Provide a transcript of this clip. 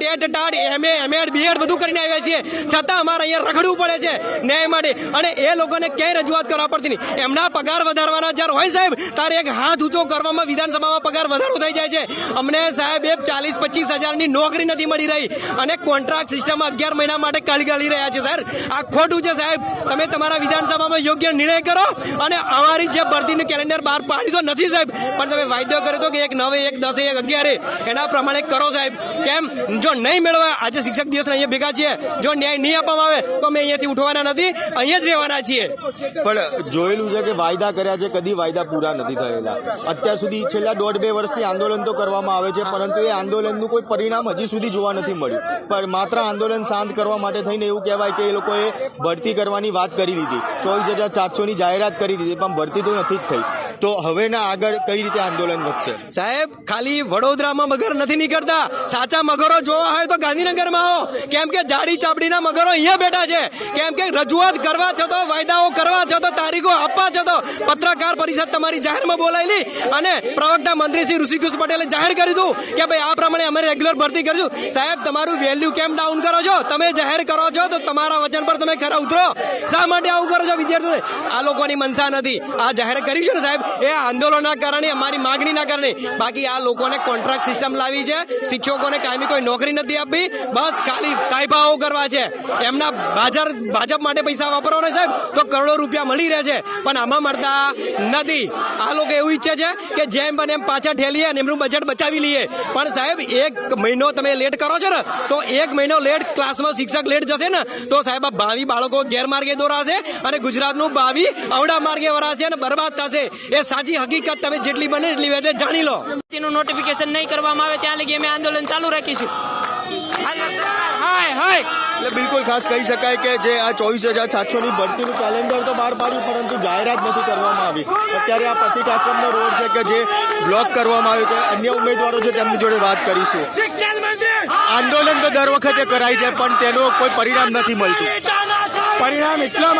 TET TAT, MA, MEd, BEd બધું કરીને આવ્યા છીએ. છતાં અમારે અહીંયા રખડવું પડે છે ન્યાય માટે. અને એ લોકોને ક્યાંય રજૂઆત કરવા પડતી નહીં. એમના પગાર વધારવાના જ્યારે હોય સાહેબ, ત્યારે એક હાથ ઊંચો કરવામાં વિધાનસભામાં પગાર વધારો થઈ જાય છે. અમને સાહેબ એક ચાલીસ પચીસ હજારની નોકરી નથી મળી રહી. અને કોન્ટ્રાક્ટ સિસ્ટમ અગિયાર મહિના માટે કાલી કાઢી રહ્યા છે સર આ ખોટું છે સાહેબ. તમે તમારા વિધાનસભામાં યોગ્ય નિર્ણય કરો અને અમારી જે ભરતીનું કેલેન્ડર બહાર પાડી તો નથી સાહેબ. પણ તમે વાયદો કર્યો તો કે એક નવે, એક દસે, એક અગિયારે. એના પ્રમાણે કરો સાહેબ. કેમ? જો નહીં મેળવવા આજે શિક્ષક દિવસના અહીંયા ભેગા છીએ. જો ન્યાય નહીં આપવામાં આવે, તો અમે અહીંયાથી ઉઠવાના નથી, અહીંયા જ રહેવાના છીએ. પણ જોયેલું છે કે વાયદા કર્યા છે, કદી વાયદા પૂરા નથી થયેલા. અત્યાર સુધી છેલ્લા દોઢ બે વર્ષથી આંદોલન તો કરવામાં આવે છે, પરંતુ એ આંદોલનનું કોઈ પરિણામ હજી સુધી જોવા નથી મળ્યું. પણ માત્ર આંદોલન શાંત કરવા માટે થઈને એવું કહેવાય કે એ લોકોએ ભરતી કરવાની વાત કરી દીધી. ચોવીસ હજાર સાતસોની જાહેરાત કરી દીધી, પણ ભરતી તો નથી જ થઈ. તો હવેના આગળ કઈ રીતે આંદોલન વધશે? સાહેબ, ખાલી વડોદરામાં મગર નથી નીકળતા. સાચા મગરો જોવા હોય તો ગાંધીનગરમાં હો કેમ કે જાડી ચાપડીના મગરો અહીંયા બેઠા છે. કેમ કે રજૂઆત કરવા છતો વાયદાઓ કરવા છતો તારીખો આપવા છતો પત્રકાર પરિષદ તમારી જાહેરમાં બોલાયેલી અને પ્રવક્તા મંત્રી શ્રી ઋષિકેશ પટેલે જાહેર કર્યું હતું કે ભાઈ, આ પ્રમાણે અમે રેગ્યુલર ભરતી કરીશું. સાહેબ, તમારું વેલ્યુ કેમ ડાઉન કરો છો? તમે જાહેર કરો છો તો તમારા વચન પર તમે ખરા ઉતરો. શા માટે આવું કરો છો વિદ્યાર્થીઓ આ લોકોની મનસા નથી. આ જાહેર કર્યું છે ને સાહેબ? એ આંદોલનના કારણે, અમારી માગણીના કારણે. બાકી આ લોકોને કોન્ટ્રાક્ટ સિસ્ટમ લાવી છે. શિક્ષકોને કાયમી કોઈ નોકરી નથી આપી. બસ ખાલી તાઇફાઓ કરવા છે. એમના બાજાર, ભાજપ માટે પૈસા વાપરવાના સાહેબ, તો કરોડો રૂપિયા મળી રહે છે. પણ આમાં મળતા નથી. આ લોકો એવું ઈચ્છે છે કે જેમ બને એમ પાછા ઠેલીએ અને એમનું બજેટ બચાવી લઈએ. પણ સાહેબ, એક મહિનો તમે લેટ કરો છો ને, તો એક મહિનો લેટ ક્લાસમાં શિક્ષક લેટ જશે ને, તો સાહેબ આ ભાવિ બાળકો ગેરમાર્ગે દોરાશે અને ગુજરાતનું ભાવિ અવડા માર્ગે વરાશે અને બરબાદ થશે. એ સાચી હકીકત તમે જેટલી બને એટલી વેધે જાણી લો. તેનું નોટિફિકેશન નહીં કરવામાં આવે ત્યાં લગી અમે આંદોલન ચાલુ રાખીશું. હાય હાય. એટલે બિલકુલ ખાસ કહી શકાય કે જે આ ચોવીસ હજાર સાતસોની ભરતીનું કેલેન્ડર તો બહાર પાડ્યું પરંતુ જાહેરાત નથી કરવામાં આવી. અત્યારે આ પતિક આશ્રમનો રોડ છે કે જે બ્લોક કરવામાં આવ્યો છે. અન્ય ઉમેદવારો છે તેમની જોડે વાત કરીશું. આંદોલન તો દર વખતે કરાય છે પણ તેનો કોઈ પરિણામ નથી મળતું. પરિણામ એટલા